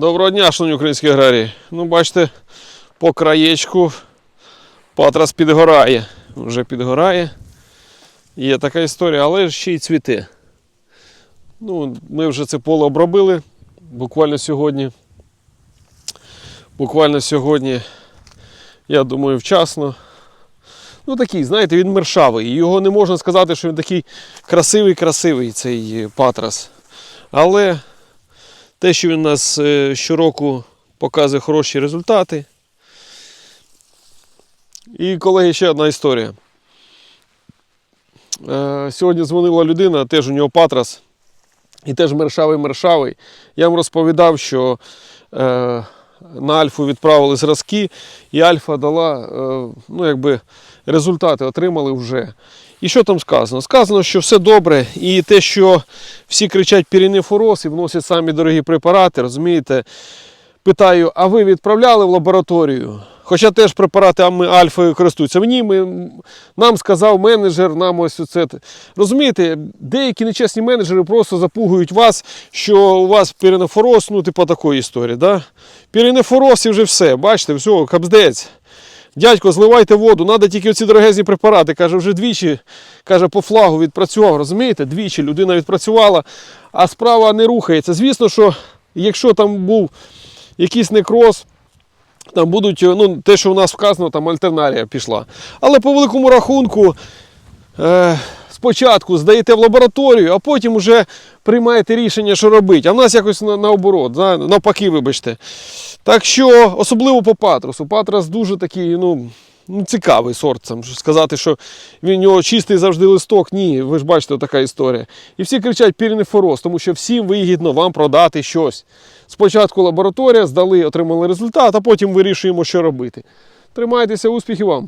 Доброго дня, шановні українські аграрії. Ну, бачите, по краєчку патрас підгорає. Вже підгорає. Є така історія, але ще й цвіте. Ну, ми вже це поле обробили буквально сьогодні. Буквально сьогодні, я думаю, вчасно. Ну, такий, знаєте, він мершавий. Його не можна сказати, що він такий красивий-красивий, цей патрас. Але те, що він у нас е, щороку показує хороші результати. І, колеги, ще одна історія. Е, Сьогодні дзвонила людина, теж у нього патрас, і теж мершавий-мершавий. Я вам розповідав, що е, на Альфу відправили зразки, і Альфа дала е, ну, якби, результати, отримали вже. І що там сказано? Сказано, що все добре, і те, що всі кричать пірінефороз і вносять самі дорогі препарати, розумієте? Питаю, а ви відправляли в лабораторію? Хоча теж препаратами альфою користуються. Мені ми, нам сказав менеджер, нам ось це. Розумієте, деякі нечесні менеджери просто запугують вас, що у вас пірінефороз, ну, типу такої історії. Да? Пірінефороз і вже все. Бачите, все, капздець. Дядько, зливайте воду, треба тільки оці дорогезні препарати. Каже, вже двічі каже, по флагу відпрацював. Розумієте? Двічі людина відпрацювала, а справа не рухається. Звісно, що якщо там був якийсь некроз, там будуть, ну, те, що у нас вказано, там альтернарія пішла. Але по великому рахунку. Е, Спочатку здаєте в лабораторію, а потім вже приймаєте рішення, що робити. А в нас якось на, наоборот, на, навпаки, вибачте. Так що, особливо по патросу. Патрас дуже такий, ну, ну цікавий сорт. Там, сказати, що він у нього чистий завжди листок. Ні, ви ж бачите, така історія. І всі кричать пірінефороз, тому що всім вигідно вам продати щось. Спочатку лабораторія, здали, отримали результат, а потім вирішуємо, що робити. Тримайтеся, успіхів вам!